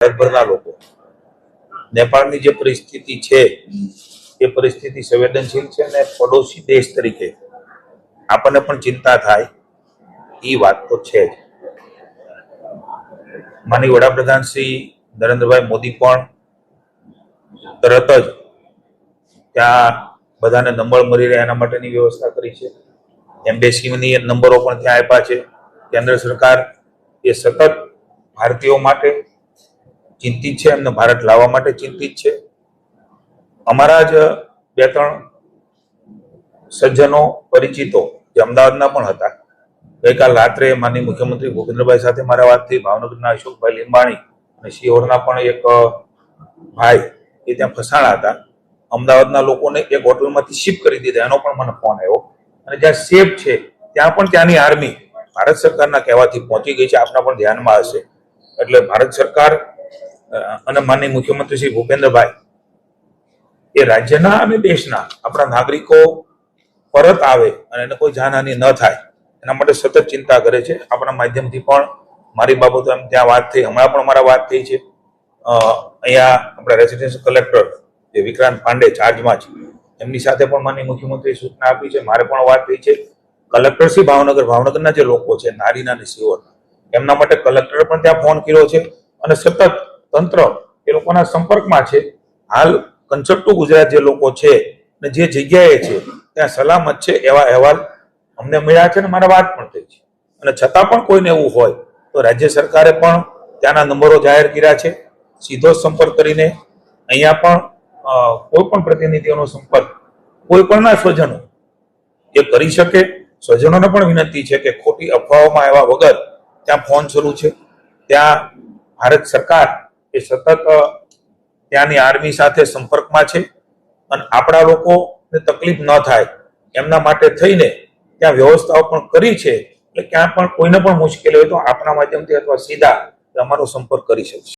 ભારતભરના લોકો. નેપાળની જે પરિસ્થિતિ છે, એ પરિસ્થિતિ સંવેદનશીલ છે અને પડોશી દેશ તરીકે આપણને પણ ચિંતા થાય એ વાત તો છે જ. માની વડાપ્રધાન શ્રી નરેન્દ્રભાઈ મોદી પણ તરત જ ત્યાં બધાને નંબર મળી રહે એના માટેની વ્યવસ્થા કરી છે. એમ્બેસીની નંબરો પણ ત્યાં આપ્યા છે. કેન્દ્ર સરકાર એ સતત ભારતીયો માટે ચિંતિત છે, એમને ભારત લાવવા માટે ચિંતિત છે. અમારા જ બે ત્રણ સજ્જનો પરિચિતો જે અમદાવાદના પણ હતા. ગઈકાલ રાત્રે માનનીય મુખ્યમંત્રી ભૂપેન્દ્રભાઈ સાથે મારા વાત થઈ ભાવનગરના અશોકભાઈ લીંબાણી અને સિહોરના પણ એક ભાઈ એ ત્યાં ફસાણા હતા. અમદાવાદના લોકોને એક હોટલમાંથી શિફ્ટ કરી દીધા, એનો પણ મને ફોન આવ્યો. અને જ્યાં સેફ છે, ત્યાં પણ ત્યાંની આર્મી ભારત સરકારના કહેવાથી પહોંચી ગઈ છે, આપના પણ ધ્યાનમાં હશે. એટલે ભારત સરકાર અને માનનીય મુખ્યમંત્રી શ્રી ભૂપેન્દ્રભાઈ, એ રાજ્યના અને દેશના આપણા નાગરિકો પરત આવે અને એને કોઈ જાનહાનિ ન થાય, એના માટે સતત ચિંતા કરે છે. આપણા માધ્યમથી પણ મારી બાબતો એમ ત્યાં વાત થઈ, હમણાં પણ મારા વાત થઈ છે. અહીંયા આપણા રેસિડેન્શિયલ કલેક્ટર જે વિક્રાંત પાંડે ચાર્જમાં છે, એમની સાથે પણ માનનીય મુખ્યમંત્રીએ સૂચના આપી છે. મારે પણ વાત થઈ છે. કલેક્ટર શ્રી ભાવનગર, ભાવનગરના જે લોકો છે, નારીના અને સિહોરના એમના માટે કલેક્ટરે પણ ત્યાં ફોન કર્યો છે અને સતત તંત્ર એ લોકોના સંપર્કમાં છે. હાલ કન્સર્ટુ ગુજરાત જે લોકો છે ને જે જગ્યાએ છે, ત્યાં સલામત છે એવા અહેવાલ અમને મળ્યા છે ને મારા વાત પણ થઈ છે. અને છતાં પણ કોઈને એવું હોય તો રાજ્ય સરકારે પણ ત્યાંના નંબરો જાહેર કર્યા છે. સીધો સંપર્ક કરીને અહીંયા પણ કોઈ પણ પ્રતિનિધિઓનો સંપર્ક કોઈ પણના સ્વજનો એ કરી શકે. સ્વજનોને પણ વિનંતી છે કે ખોટી અફવાઓમાં આવ્યા વગર ત્યાં ફોન શરૂ છે. ત્યાં ભારત સરકાર એ સતત ત્યાંની આર્મી સાથે સંપર્કમાં છે અને આપણા લોકોને તકલીફ ન થાય. એમના માટે થઈને ત્યાં વ્યવસ્થાઓ પણ કરી છે. એટલે ક્યાં પણ કોઈને પણ મુશ્કેલી હોય તો આપણા માધ્યમથી અથવા સીધા અમારો સંપર્ક કરી શકશે.